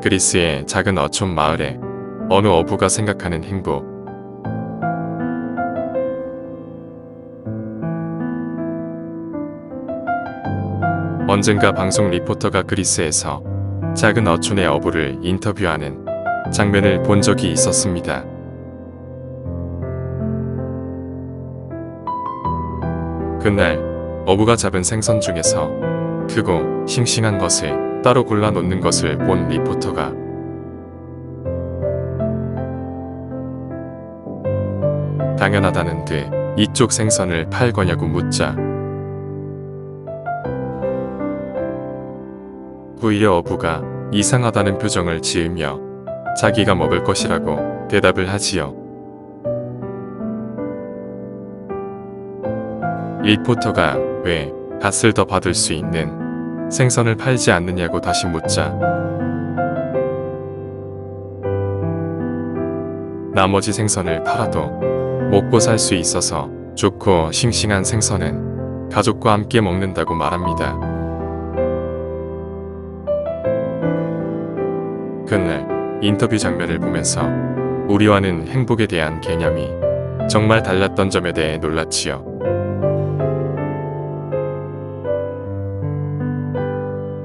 그리스의 작은 어촌 마을에 어느 어부가 생각하는 행복. 언젠가 방송 리포터가 그리스에서 작은 어촌의 어부를 인터뷰하는 장면을 본 적이 있었습니다. 그날 어부가 잡은 생선 중에서 크고 싱싱한 것을 따로 골라 놓는 것을 본 리포터가 당연하다는 듯 이쪽 생선을 팔 거냐고 묻자 후이려 어부가 이상하다는 표정을 지으며 자기가 먹을 것이라고 대답을 하지요. 리포터가 왜 값을 더 받을 수 있는 생선을 팔지 않느냐고 다시 묻자 나머지 생선을 팔아도 먹고 살 수 있어서 좋고 싱싱한 생선은 가족과 함께 먹는다고 말합니다. 그날 인터뷰 장면을 보면서 우리와는 행복에 대한 개념이 정말 달랐던 점에 대해 놀랐지요.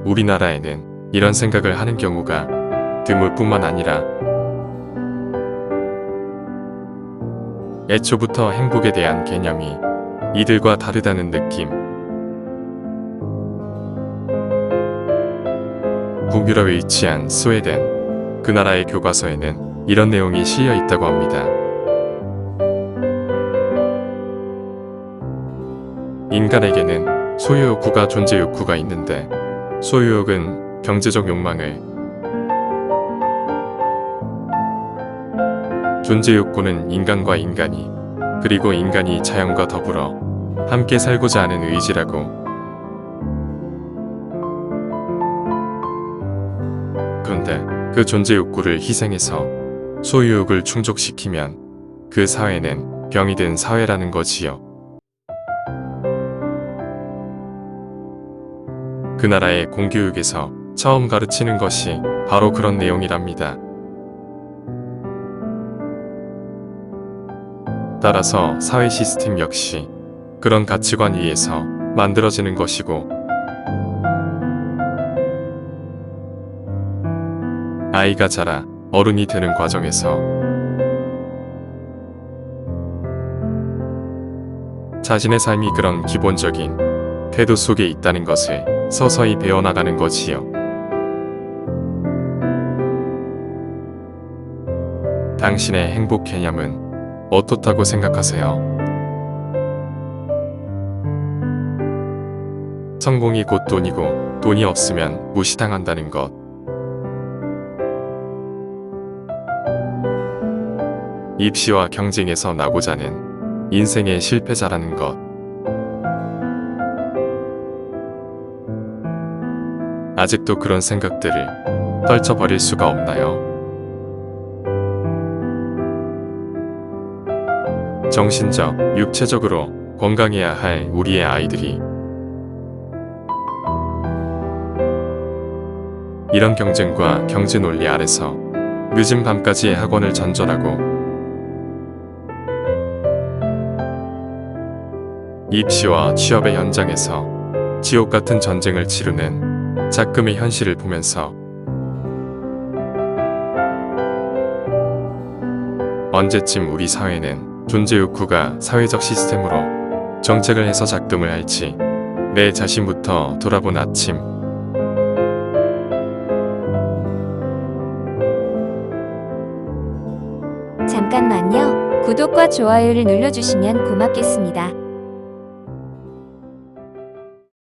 우리나라에는 이런 생각을 하는 경우가 드물 뿐만 아니라 애초부터 행복에 대한 개념이 이들과 다르다는 느낌. 북유럽에 위치한 스웨덴. 그 나라의 교과서에는 이런 내용이 실려 있다고 합니다. 인간에게는 소유 욕구가 존재 욕구가 있는데 소유욕은 경제적 욕망을 존재 욕구는 인간과 인간이 그리고 인간이 자연과 더불어 함께 살고자 하는 의지라고 그런데 그 존재 욕구를 희생해서 소유욕을 충족시키면 그 사회는 병이 든 사회라는 거지요. 그 나라의 공교육에서 처음 가르치는 것이 바로 그런 내용이랍니다. 따라서 사회 시스템 역시 그런 가치관 위에서 만들어지는 것이고 아이가 자라 어른이 되는 과정에서 자신의 삶이 그런 기본적인 태도 속에 있다는 것을 서서히 배워나가는 거지요. 당신의 행복 개념은 어떻다고 생각하세요? 성공이 곧 돈이고 돈이 없으면 무시당한다는 것. 입시와 경쟁에서 나고자 하는 인생의 실패자라는 것. 아직도 그런 생각들을 떨쳐버릴 수가 없나요? 정신적, 육체적으로 건강해야 할 우리의 아이들이 이런 경쟁과 경제 논리 아래서 늦은 밤까지 학원을 전전하고 입시와 취업의 현장에서 지옥 같은 전쟁을 치르는 작금의 현실을 보면서 언제쯤 우리 사회는 존재 욕구가 사회적 시스템으로 정책을 해서 작동을 할지 내 자신부터 돌아본 아침 잠깐만요. 구독과 좋아요를 눌러주시면 고맙겠습니다.